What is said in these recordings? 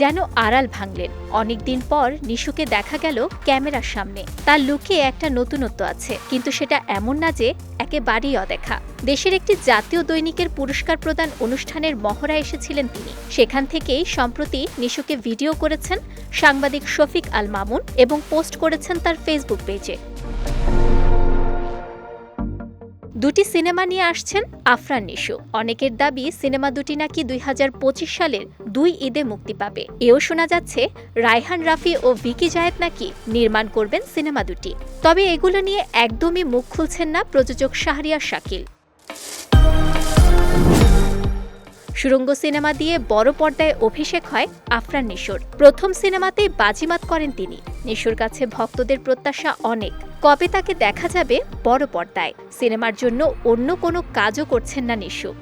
যেন আড়াল ভাঙলেন। অনেকদিন পর নিশুকে দেখা গেল ক্যামেরার সামনে। তার লুকে একটা নতুনত্ব আছে, কিন্তু সেটা এমন না যে একেবারেই অদেখা। দেশের একটি জাতীয় দৈনিকের পুরস্কার প্রদান অনুষ্ঠানের মহড়া এসেছিলেন তিনি। সেখান থেকেই সম্প্রতি নিশুকে ভিডিও করেছেন সাংবাদিক শফিক আল মামুন এবং পোস্ট করেছেন তার ফেসবুক পেজে। দুটি সিনেমা নিয়ে আসছেন আফরান নিশু। অনেকের দাবি সিনেমা দুটি নাকি দুই হাজার পঁচিশ সালের দুই ঈদে মুক্তি পাবে। এও শোনা যাচ্ছে, রায়হান রাফি ও ভিকি জায়েদ নাকি নির্মাণ করবেন সিনেমা দুটি। তবে এগুলো নিয়ে একদমই মুখ খুলছেন না প্রযোজক শাহরিয়ার শাকিল। সুরঙ্গ সিনেমা দিয়ে বড় পর্দায় অভিষেক হয় আফরান নিশোর। প্রথম সিনেমাতেই বাজিমাত করেন তিনি। নিশোর কাছে ভক্তদের প্রত্যাশা অনেক। কবে তাকে দেখা যাবে? বড় পর্দায়। সিনেমার জন্য অন্য কোনো কাজও করছেন না নিশু।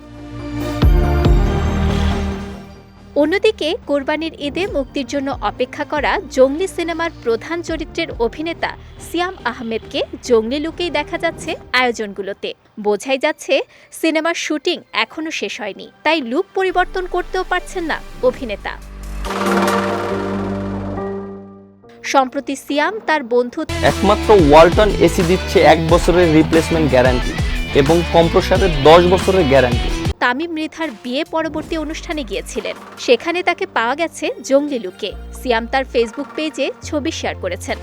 অন্যদিকে, কোরবানির ঈদে মুক্তির জন্য অপেক্ষা করা জঙ্গলি সিনেমার প্রধান চরিত্রের অভিনেতা সিয়াম আহমেদকে জঙ্গলি লুকেই দেখা যাচ্ছে আয়োজনগুলোতে। বোঝাই যাচ্ছে, সিনেমার শুটিং এখনও শেষ হয়নি, তাই লুক পরিবর্তন করতেও পারছেন না অভিনেতা। সম্প্রতি সিয়াম তার বন্ধু একমাত্র ওয়ালটন এসি দিচ্ছে এক বছরের রিপ্লেসমেন্ট গ্যারান্টি এবং কম্প্রসারের দশ বছরের গ্যারান্টি তামিম মৃধার বিয়ে পরবর্তী অনুষ্ঠানে গিয়েছিলেন। সেখানে তাকে পাওয়া গেছে জঙ্গলি লুকে। সিয়াম তার ফেসবুক পেজে ছবি শেয়ার করেছেন।